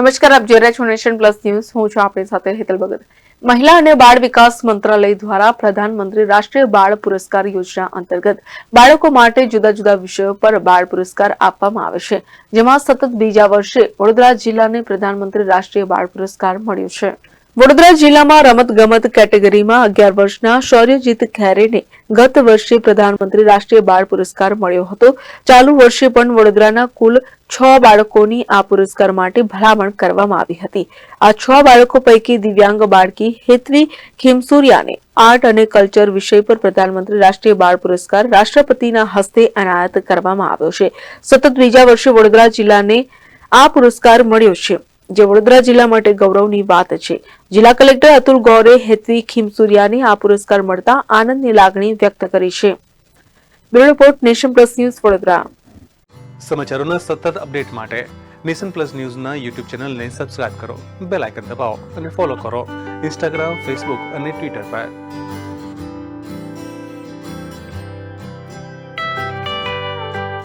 નમસ્કાર, આપ જોઈ રહ્યા પ્લસ ન્યૂઝ. હું છું આપણી સાથે હેતલ ભગત. મહિલા અને બાળ વિકાસ મંત્રાલય દ્વારા પ્રધાનમંત્રી રાષ્ટ્રીય બાળ પુરસ્કાર યોજના અંતર્ગત બાળકો માટે જુદા જુદા વિષયો પર બાળ પુરસ્કાર આપવામાં આવે છે, જેમાં સતત બીજા વર્ષે વડોદરા જિલ્લાને પ્રધાનમંત્રી રાષ્ટ્રીય બાળ પુરસ્કાર મળ્યો છે. વડોદરા જિલ્લામાં રમતગમત કેટેગરીમાં અગિયાર વર્ષના શૌર્યજીત ખેરેને ગત વર્ષે પ્રધાનમંત્રી રાષ્ટ્રીય બાળ પુરસ્કાર મળ્યો હતો. ચાલુ વર્ષે પણ વડોદરાના કુલ છ બાળકોની આ પુરસ્કાર માટે ભલામણ કરવામાં આવી હતી. આ છ બાળકો પૈકી દિવ્યાંગ બાળકી હેતવી ખીમસુરિયાને આર્ટ અને કલ્ચર વિષય પર પ્રધાનમંત્રી રાષ્ટ્રીય બાળ પુરસ્કાર રાષ્ટ્રપતિના હસ્તે એનાયત કરવામાં આવ્યો છે. સતત બીજા વર્ષે વડોદરા જિલ્લાને આ પુરસ્કાર મળ્યો છે. જે વડોદરા જિલ્લા માટે ગૌરવની વાત છે. જિલ્લા કલેક્ટર અતુલ ગૌરે હેતવી ખીમસુરિયાને આ પુરસ્કાર મળતા આનંદની લાગણી વ્યક્ત કરી છે. Bureau report, nation plus news, Vadodara. સમાચારોના સતત અપડેટ માટે નેશન પ્લસ ન્યૂઝના યુટ્યુબ ચેનલને સબસ્ક્રાઇબ કરો, બેલ આઇકન દબાવો અને ફોલો કરો. ઇન્સ્ટાગ્રામ, ફેસબુક અને ટ્વિટર પર.